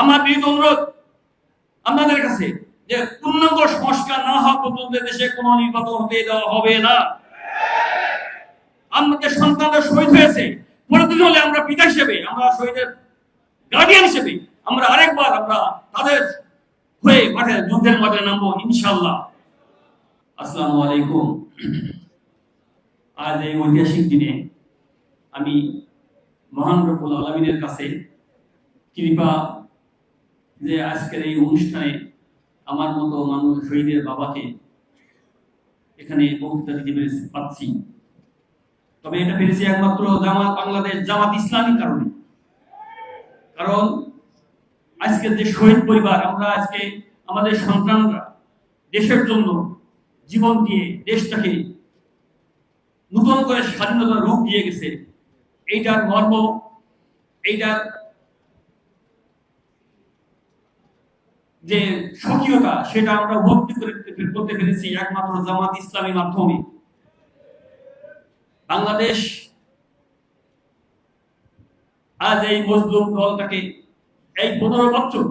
আমার বিনীত অনুরোধ আপনাদের কাছে যে পূর্ণাঙ্গ সংস্কার না হওয়া পর্যন্ত দেশে কোনো নির্বাচন হতে দেওয়া হবে না। আমাদের সন্তানরা শহীদ হয়েছে। প্রতিদিন হলে আমরা পিতা হিসেবে, আমরা শহীদের গার্ডিয়ান হিসেবে, আমরা আরেকবার আমরা তাদের হয়ে মাঠে, যুদ্ধের মাঠে নামবো ইনশাল্লাহ আসসালামু আলাইকুম। আজ এই ঐতিহাসিক দিনে আমি মহান রব্বুল আলমিনের কাছে কৃপা যে আজকের এই অনুষ্ঠানে আমার মতো মানুষ শহীদের বাবাকে এখানে বক্তৃতা দিতে পেরেছি, পাচ্ছি। তবে এটা পেরেছি একমাত্র জামাত, বাংলাদেশ জামাত ইসলামী কারণে। কারণ আজকের যে শহীদ পরিবার, আমরা আজকে আমাদের সন্তানরা দেশের জন্য জীবন দিয়ে দেশটাকে নতুন করে স্বাধীনতার রূপ দিয়ে গেছে। এইটার মর্ম, এইটার যে স্বকীয়তা, সেটা আমরা উপলব্ধি করে করতে পেরেছি একমাত্র জামাত ইসলামী মাধ্যমে। বাংলাদেশ আজ এই মজলুম দলটাকে এই পনেরো বছর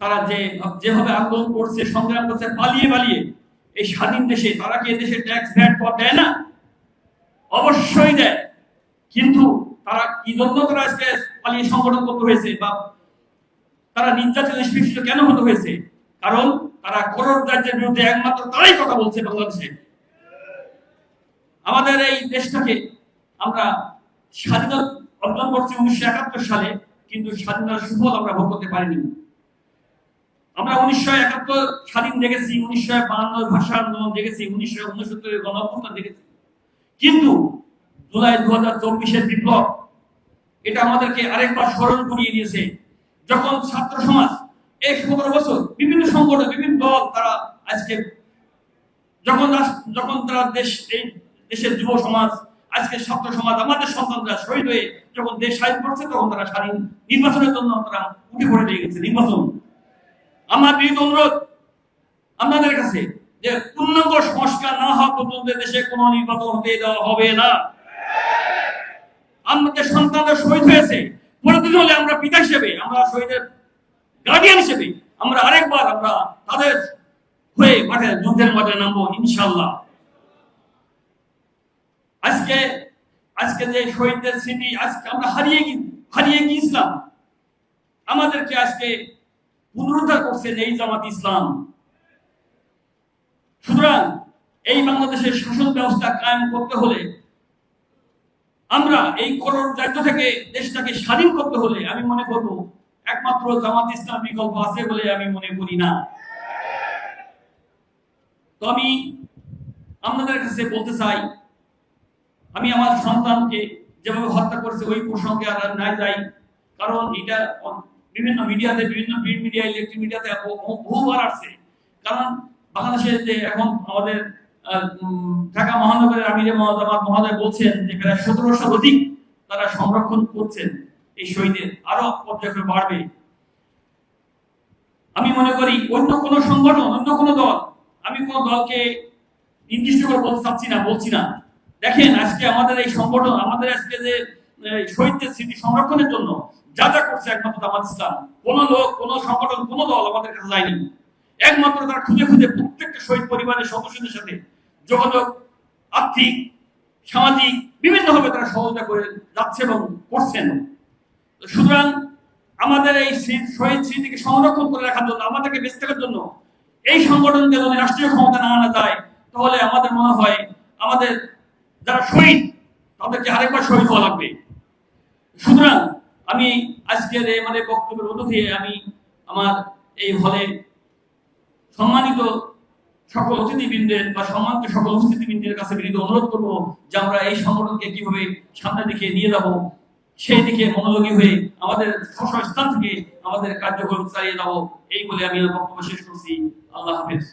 তারা যে, যেভাবে আন্দোলন করছে, সংগ্রাম করছে, পালিয়ে পালিয়ে, এই স্বাধীন দেশে, তারা কি দেশে ট্যাক্স ভ্যাট কর দেয় না? অবশ্যই দেয়। কিন্তু তারা কি জন্য তারা আজকে পালিয়ে সংগঠন করতে হয়েছে বা তারা নির্যাতন নিষ্পৃষ্ট কেন হতে হয়েছে? কারণ তারা করোড় রাজ্যের বিরুদ্ধে একমাত্র তারাই কথা বলছে বাংলাদেশে। আমাদের এই দেশটাকে আমরা স্বাধীনতা অর্জন করছি উনিশশো একাত্তর সালে, কিন্তু স্বাধীনতার সুফল আমরা ভোগ করতে পারিনি। আমরা উনিশশো একাত্তর স্বাধীন দেখেছি, উনিশশো বাহান্ন ভাষা আন্দোলন দেখেছি, উনিশশো উনসত্তরের গণঅভ্যুত্থান দেখেছি। কিন্তু জুলাই দু হাজার চব্বিশের বিপ্লব, এটা আমাদেরকে আরেকবার স্মরণ করিয়ে দিয়েছে। যখন ছাত্র সমাজ এই সতেরো বছর বিভিন্ন সংগঠন, বিভিন্ন দল তারা আজকে যখন যখন তারা দেশ, এই দেশের যুব সমাজ, আজকে ছাত্র সমাজ, আমাদের সন্তানরা শহীদ হয়ে যখন দেশ স্বাধীন করছে, তখন তারা স্বাধীন নির্বাচনের জন্য তারা উঠে পড়ে লেগে গেছে নির্বাচন। আমার বিনীত অনুরোধ আপনাদের কাছে যে পূর্ণাঙ্গ সংস্কার না হওয়া পর্যন্ত দেশে কোনো নির্বাচন হতে দেওয়া হবে না। আমাদের সন্তানরা শহীদ হয়েছে। হলে আমরা পিতা হিসেবে, আমরা শহীদের গার্ডিয়ান হিসেবে, আমরা আরেকবার আমরা তাদের হয়ে মাঠে যুদ্ধের মাঠে নামবো ইনশাল্লাহ আজকে আজকে যে শহীদদের স্মৃতি, আজকে আমরা হারিয়ে হারিয়ে গিয়েছিলাম। আমাদেরকে আজকে পুনরুদ্ধার করছে এই জামাত ইসলাম। সুতরাং এই বাংলাদেশের শাসন ব্যবস্থা কায়েম করতে হলে আমরা এই করোনা দায়িত্ব থেকে দেশটাকে স্বাধীন করতে হলে আমি মনে করব একমাত্র জামাত ইসলাম বিকল্প আছে বলে আমি মনে করি না। তো আমি আপনাদের কাছে বলতে চাই, আমি আমার সন্তানকে যেভাবে হত্যা করেছে ওই প্রসঙ্গে আর নাই যাই, কারণ এটা বিভিন্ন মিডিয়াতে, বিভিন্ন প্রিন্ট মিডিয়া ইলেকট্রিক মিডিয়াতে বহু- বহু- বহুবার আসছে। কারণ বাংলাদেশে যে এখন আমাদের ঢাকা মহানগরের আমিরে মহাজামাত মহোদয় বলছেন যে প্রায় সতেরোশো অধিক তারা সংরক্ষণ করছেন এই শহীদের, আরও পর্যায়ক্রমে বাড়বে। আমি মনে করি অন্য কোন সংগঠন, অন্য কোন দল, আমি কোন দলকে নির্দিষ্ট করে বলতে চাচ্ছি না, বলছি না। দেখেন, আজকে আমাদের এই সংগঠন, আমাদের আজকে যে শহীদদের স্মৃতি সংরক্ষণের জন্য যা যা করছে একমাত্র জামাত ইসলাম, কোন লোক, কোন সংগঠন, কোন দল আমাদের কাছে যায়নি। একমাত্র তারা খুঁজে খুঁজে প্রত্যেকটা শহীদ পরিবারের সদস্যদের সাথে যোগাযোগ, আর্থিক, সামাজিক, বিভিন্নভাবে তারা সহযোগিতা করে যাচ্ছে এবং করছেন। সুতরাং আমাদের এই শহীদ স্মৃতিকে সংরক্ষণ করে রাখার জন্য, আমাদেরকে বেঁচে থাকার জন্য এই সংগঠনকে যদি রাষ্ট্রীয় ক্ষমতা না আনা যায়, তাহলে আমাদের মনে হয় আমাদের যারা শহীদ, তাদেরকে আরেকবার শহীদ হওয়া লাগবে। সুতরাং আমি আজকের এই মানে বক্তব্যের মধ্য দিয়ে আমি আমার এই হলে সম্মানিত সকল অতিথিবৃন্দের বা সম্মানিত সকল অতিথিবৃন্দের কাছে বিনীত অনুরোধ করব যে আমরা এই সংগঠনকে কীভাবে সামনের দিকে নিয়ে যাব, সেই দিকে মনোযোগী হয়ে আমাদের স্থান থেকে আমাদের কার্যক্রম চালিয়ে যাব, এই বলে আমি বক্তব্য শেষ করছি। আল্লাহ হাফেজ।